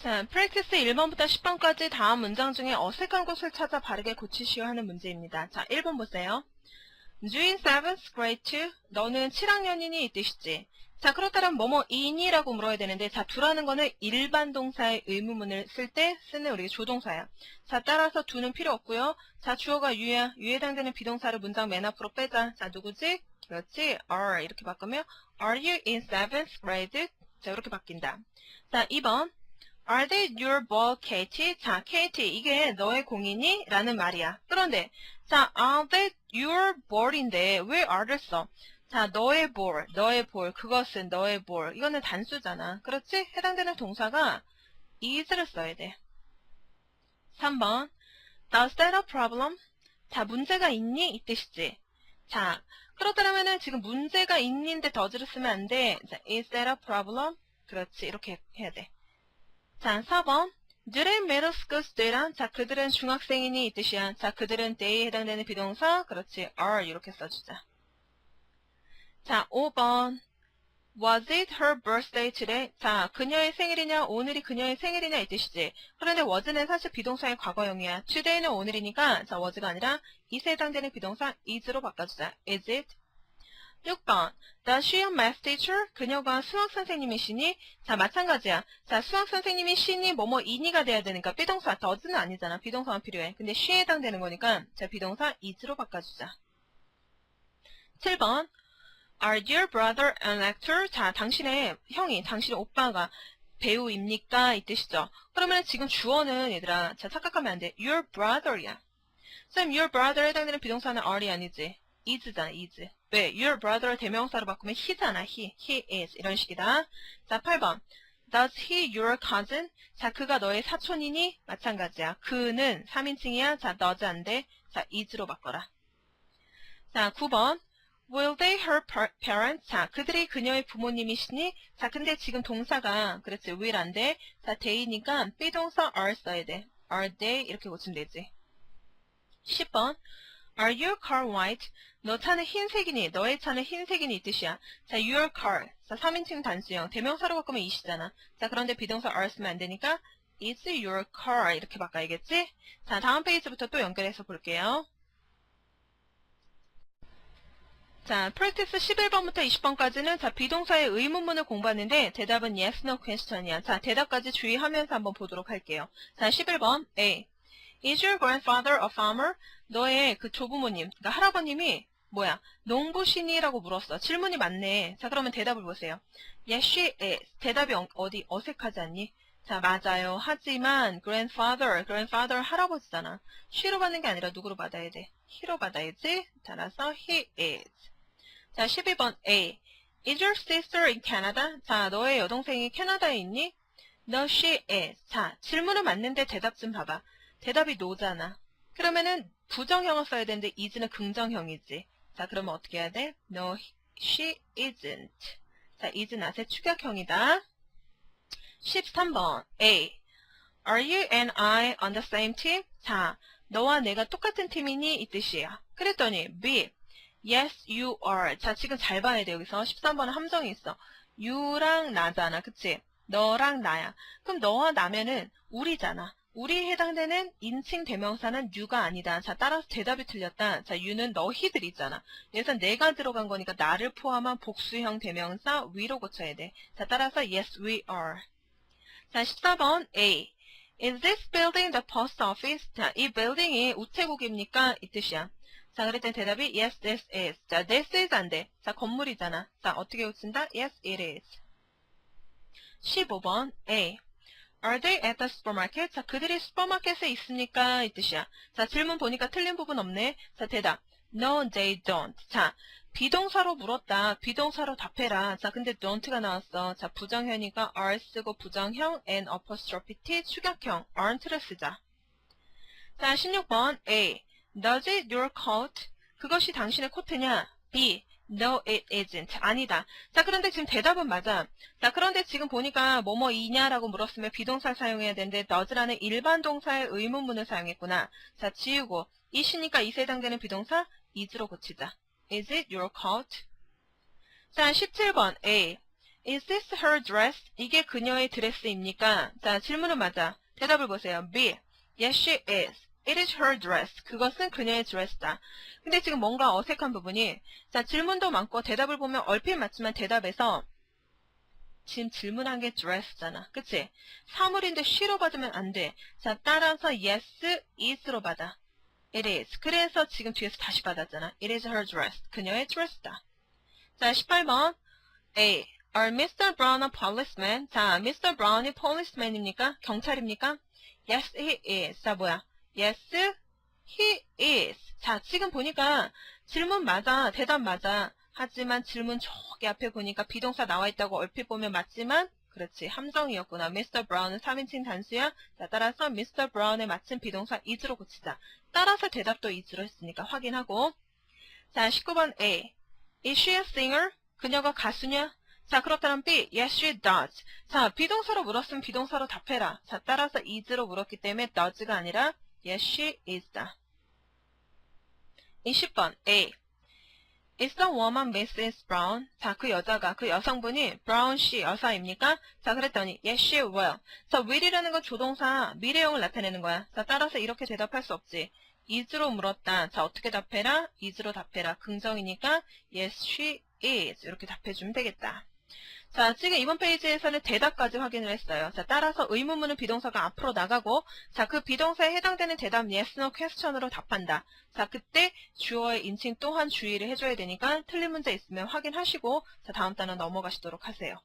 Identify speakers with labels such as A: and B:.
A: 자, 프랙티스 1번부터 10번까지 다음 문장 중에 어색한 곳을 찾아 바르게 고치시오 하는 문제입니다. 자, 1번 보세요. 주인 7th grade 2. 너는 7학년이니 이 뜻이지. 자, 그렇다면 뭐뭐 이니라고 물어야 되는데 자, 두라는 거는 일반 동사의 의문문을 쓸 때 쓰는 우리 조동사야. 자, 따라서 두는 필요 없고요. 자, 주어가 유야. 유에 해당되는 비동사를 문장 맨 앞으로 빼자. 자, 누구지? 그렇지. are 이렇게 바꾸면 are you in 7th grade? 자, 이렇게 바뀐다. 자, 2번. Are they your ball, Katie? 자, Katie, 이게 너의 공이니? 라는 말이야. 그런데, 자, are they your ball인데, 왜 are를 써? 자, 너의 볼, 너의 볼, 그것은 너의 볼. 이거는 단수잖아. 그렇지? 해당되는 동사가 is를 써야 돼. 3번. Does that a problem? 자, 문제가 있니? 이 뜻이지. 자, 그렇다면은 지금 문제가 있는데 does를 쓰면 안 돼. 자, is that a problem? 그렇지. 이렇게 해야 돼. 자, 4번. Do they middle school student? 자, 그들은 중학생이니 이 뜻이야. 자, 그들은 they에 해당되는 비동사. 그렇지. are 이렇게 써주자. 자, 5번. Was it her birthday today? 자, 그녀의 생일이냐, 오늘이 그녀의 생일이냐 이 뜻이지. 그런데 was는 사실 비동사의 과거형이야. today는 오늘이니까, 자, was가 아니라 is에 해당되는 비동사 is로 바꿔주자. Is it? 6번. Does she a math teacher? 그녀가 수학 선생님이시니? 자, 마찬가지야. 자, 수학 선생님이 she니 뭐뭐 이니가 돼야 되니까 비동사 does는 아니잖아. 비동사만 필요해. 근데 she에 해당되는 거니까 자, 비동사 is로 바꿔주자. 7번. Are your brother an actor? 자, 당신의 형이, 당신의 오빠가 배우입니까? 이 뜻이죠. 그러면 지금 주어는 얘들아, 자, 착각하면 안 돼. Your brother야. 쌤, your brother에 해당되는 비동사는 are이 아니지. Is잖아, is. 왜? Your brother 대명사로 바꾸면 he잖아, he. He is. 이런 식이다. 자, 8번. Does he your cousin? 자, 그가 너의 사촌이니? 마찬가지야. 그는 3인칭이야. 자, does 안 돼. 자, is로 바꿔라. 자, 9번. Will they her par- parents? 자, 그들이 그녀의 부모님이시니? 자, 근데 지금 동사가, 그렇지, will 안 돼. 자, they니까 비동사 are 써야 돼. are they? 이렇게 고치면 되지. 10번. Are your car white? 너 차는 흰색이니? 너의 차는 흰색이니? 이 뜻이야. 자, your car. 자, 3인칭 단수형. 대명사로 바꾸면 이시잖아. 자, 그런데 비동사 are 쓰면 안 되니까 is your car 이렇게 바꿔야겠지? 자, 다음 페이지부터 또 연결해서 볼게요. 자, 프랙티스 11번부터 20번까지는 자, 비동사의 의문문을 공부하는데 대답은 yes, no question이야. 자, 대답까지 주의하면서 한번 보도록 할게요. 자, 11번 A. Is your grandfather a farmer? 너의 그 조부모님, 그러니까 할아버님이 뭐야? 농부시니라고 물었어. 질문이 맞네. 자, 그러면 대답을 보세요. Yes, she is. 대답이 어, 어디 어색하지 않니? 자, 맞아요. 하지만 grandfather, grandfather 할아버지잖아. she로 받는 게 아니라 누구로 받아야 돼? he로 받아야지. 따라서 he is. 자, 12번 A. Is your sister in Canada? 자, 너의 여동생이 캐나다에 있니? No, she is. 자, 질문은 맞는데 대답 좀 봐봐. 대답이 no잖아. 그러면은 부정형을 써야 되는데 is는 긍정형이지. 자, 그러면 어떻게 해야 돼? No, she isn't. 자, is not의 축약형이다. 13번 A. Are you and I on the same team? 자, 너와 내가 똑같은 팀이니? 이 뜻이야. 그랬더니 B. Yes, you are. 자, 지금 잘 봐야 돼. 여기서 13번은 함정이 있어. you랑 나잖아. 그치? 너랑 나야. 그럼 너와 나면은 우리잖아. 우리에 해당되는 인칭 대명사는 you가 아니다. 자, 따라서 대답이 틀렸다. 자, you는 너희들이잖아. 그래서 내가 들어간 거니까 나를 포함한 복수형 대명사 we로 고쳐야 돼. 자, 따라서 yes, we are. 자, 14번 A. Is this building the post office? 자, 이 building이 우체국입니까? 이 뜻이야. 자, 그랬더니 대답이 yes, this is. 자, this is 안 돼. 자, 건물이잖아. 자, 어떻게 고친다? yes, it is. 15번 A. Are they at the supermarket? 자, 그들이 슈퍼마켓에 있습니까? 이 뜻이야. 자, 질문 보니까 틀린 부분 없네. 자, 대답. No, they don't. 자, 비동사로 물었다. 비동사로 답해라. 자, 근데 don't가 나왔어. 자, 부정형이니까 are 쓰고 부정형 and apostrophe t 축약형 aren't를 쓰자. 자, 16번 A. Does it your coat? 그것이 당신의 코트냐? B. No, it isn't. 아니다. 자, 그런데 지금 대답은 맞아. 자, 그런데 지금 보니까 뭐뭐이냐라고 물었으면 비동사 사용해야 되는데 does라는 일반 동사의 의문문을 사용했구나. 자, 지우고 이시니까 이세 해당되는 비동사 is로 고치자. Is it your coat? 자, 17번 A. Is this her dress? 이게 그녀의 드레스입니까? 자, 질문은 맞아. 대답을 보세요. B. Yes, she is. It is her dress. 그것은 그녀의 드레스다. 근데 지금 뭔가 어색한 부분이 자, 질문도 많고 대답을 보면 얼핏 맞지만 대답에서 지금 질문한 게 dress잖아. 그치? 사물인데 she로 받으면 안 돼. 자, 따라서 yes, is로 받아. It is. 그래서 지금 뒤에서 다시 받았잖아. It is her dress. 그녀의 드레스다. 자, 18번. A. Are Mr. Brown a policeman? 자, Mr. Brown이 policeman입니까? 경찰입니까? Yes, he is. 자, 뭐야? Yes, he is. 자, 지금 보니까 질문 맞아. 대답 맞아. 하지만 질문 저기 앞에 보니까 비동사 나와 있다고 얼핏 보면 맞지만 그렇지. 함정이었구나. Mr. Brown은 3인칭 단수야. 자, 따라서 Mr. Brown에 맞춘 비동사 is로 고치자. 따라서 대답도 is로 했으니까 확인하고. 자, 19번 A. Is she a singer? 그녀가 가수냐? 자, 그렇다면 B. Yes, she does. 자, 비동사로 물었으면 비동사로 답해라. 자, 따라서 is로 물었기 때문에 does가 아니라 Yes, she is다. 20번 A. Is the woman Mrs. Brown? 자, 그 여자가, 그 여성분이 Brown 씨 여사입니까? 자, 그랬더니 Yes, she will. 자, will이라는 건 조동사, 미래형을 나타내는 거야. 자, 따라서 이렇게 대답할 수 없지. is로 물었다. 자, 어떻게 답해라? is로 답해라. 긍정이니까 Yes, she is. 이렇게 답해주면 되겠다. 자, 지금 이번 페이지에서는 대답까지 확인을 했어요. 자, 따라서 의문문은 비동사가 앞으로 나가고, 자, 그 비동사에 해당되는 대답 yes, no, question으로 답한다. 자, 그때 주어의 인칭 또한 주의를 해줘야 되니까 틀린 문제 있으면 확인하시고, 자, 다음 단어 넘어가시도록 하세요.